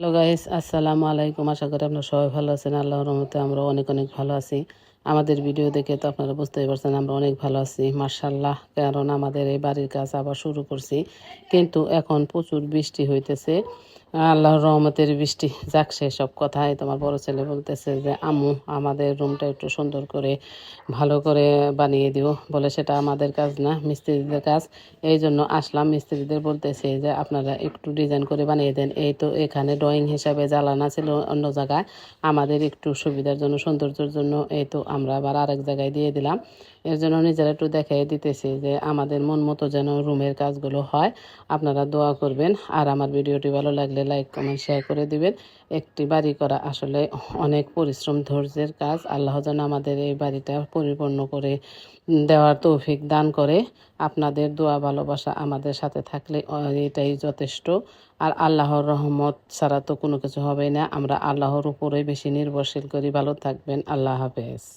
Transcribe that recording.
Hello guys আসসালামু আলাইকুম আশা করি আপনারা সবাই ভালো আছেন। আল্লাহর রহমতে আমরা অনেক অনেক ভালো আছি। আমাদের ভিডিও দেখে তো আপনারা বুঝতেই পারছেন, আমরা অনেক ভালো আছি মার্শাল্লাহ কারণ আমাদের এই বাড়ির কাজ আবার শুরু করছি। কিন্তু এখন প্রচুর বৃষ্টি হইতেছে। আল্লাহর রহমতের বৃষ্টি যাক সব কথাই তোমার বড় ছেলে বলতেছে যে, আম্মু, আমাদের রুমটা একটু সুন্দর করে, ভালো করে বানিয়ে দিও। বলে সেটা আমাদের কাজ না, মিস্ত্রিদের কাজ। এই জন্য আসলাম, মিস্ত্রিদের বলতেছে যে, আপনারা একটু ডিজাইন করে বানিয়ে দেন। এই তো এখানে ড্রয়িং হিসাবে জ্বালানা ছিল অন্য জায়গায়। আমাদের একটু সুবিধার জন্য, সৌন্দর্যের জন্য এই তো আমরা আবার আরেক জায়গায় দিয়ে দিলাম। এর জন্য নিজেরা একটু দেখাই দিতেছি যে আমাদের মন মতো যেন রুমের কাজগুলো হয়। আপনারা দোয়া করবেন। আর আমার ভিডিওটি ভালো লাগলে লাইক, কমেন্ট, শেয়ার করে দিবেন। একটি বাড়ি করা আসলে অনেক পরিশ্রম, ধৈর্যের কাজ। আল্লাহ যেন আমাদের এই বাড়িটা পরিপূর্ণ করে দেওয়ার তৌফিক দান করে। আপনাদের দোয়া, ভালোবাসা আমাদের সাথে থাকলে এটাই যথেষ্ট। আর আল্লাহর রহমত ছাড়া তো কোনো কিছু হবে না। আমরা আল্লাহর উপরে বেশি নির্ভরশীল করি। ভালো থাকবেন। আল্লাহ হাফেজ।